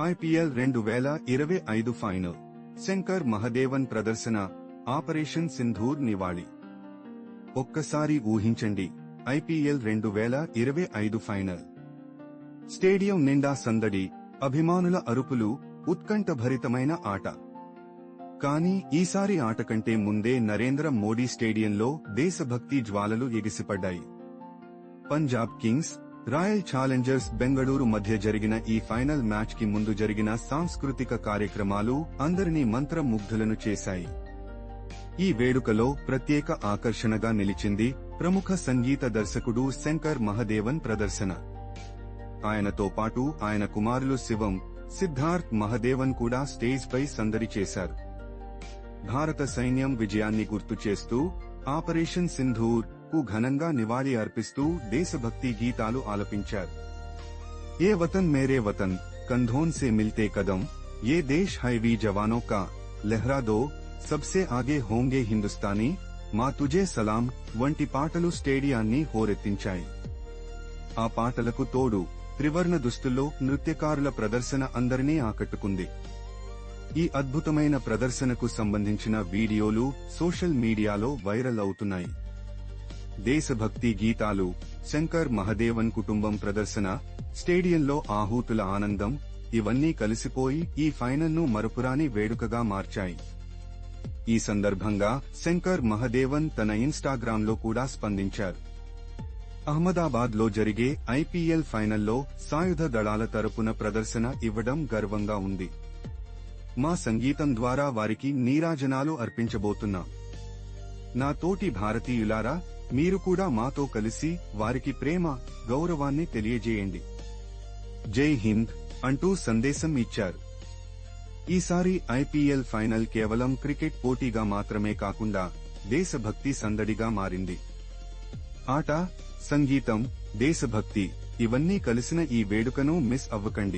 IPL రెండు వేల ఇరవై ఐదు ఫైనల్. శంకర్ మహదేవన్ ప్రదర్శన ఆపరేషన్ సింధూర్ నివాళి. ఒక్కసారి ఊహించండి ఐపీఎల్ రెండు వేల ఇరవై ఐదు ఫైనల్. స్టేడియం నిండా సందడి అభిమానుల అరుపులు ఉత్కంఠభరితమైన ఆట. కానీ ఈసారి ఆట కంటే ముందే నరేంద్ర మోడీ స్టేడియంలో దేశభక్తి జ్వాలలు ఎగిసిపడ్డాయి. Punjab Kings Royal Challengers Bengaluru మధ్య జరిగిన ఈ ఫైనల్ మ్యాచ్కి ముందు జరిగిన సాంస్కృతిక కార్యక్రమాలు అందరినీ మంత్రముగ్ధులను చేశాయి. ఈ వేడుకలో ప్రత్యేక ఆకర్షణగా నిలిచింది ప్రముఖ సంగీత దర్శకుడు శంకర్ మహదేవన్ ప్రదర్శన. ఆయనతో పాటు ఆయన కుమారులు శివం సిద్ధార్థ్ మహదేవన్ కూడా స్టేజ్ పై సందడి చేశారు. భారత సైన్యం విజయాన్ని గుర్తు చేస్తూ ఆపరేషన్ సింధూర్కు ఘనంగా నివాళి అర్పిస్తూ దేశభక్తి గీతాలు ఆలపించారు. ఏ వతన్ మేరే వతన్ కంధోన్ సే మిల్తే కదం ఏ దేశ్ హై వీ జవానో కా లెహ్రా దో సబ్సే ఆగే హోంగే హిందుస్తానీ మా తుజే సలాం వంటి పాటలు స్టేడియాన్ని హోరెత్తించాయి. ఆ పాటలకు తోడు త్రివర్ణ దుస్తుల్లో నృత్యకారుల ప్రదర్శన అందరినీ ఆకట్టుకుంది. ఈ అద్భుతమైన ప్రదర్శనకు సంబంధించిన వీడియోలు సోషల్ మీడియాలో వైరల్ అవుతున్నాయి. దేశభక్తి గీతాలు శంకర్ మహదేవన్ కుటుంబం ప్రదర్శన స్టేడియంలో ఆహూతుల ఆనందం ఇవన్నీ కలిసిపోయి ఈ ఫైనల్ను మరపురాని వేడుకగా మార్చాయి. ఈ సందర్భంగా శంకర్ మహదేవన్ తన ఇన్స్టాగ్రామ్లో కూడా స్పందించారు. అహ్మదాబాద్లో జరిగే ఐపీఎల్ ఫైనల్లో సాయుధ దళాల తరపున ప్రదర్శన ఇవ్వడం గర్వంగా ఉంది. మా సంగీతం ద్వారా వారికి నీరాజనాలు అర్పించబోతున్నాం. నా తోటి భారతీయులారా మీరు కూడా మాతో కలిసి వారికి ప్రేమ గౌరవాన్ని తెలియజేయండి. జై హింద్ అంటూ సందేశం ఇచ్చారు. ఈసారి ఐపీఎల్ ఫైనల్ కేవలం క్రికెట్ పోటీగా మాత్రమే కాకుండా దేశభక్తి సందడిగా మారింది. ఆట సంగీతం దేశభక్తి ఇవన్నీ కలిసిన ఈ వేడుకను మిస్ అవ్వకండి.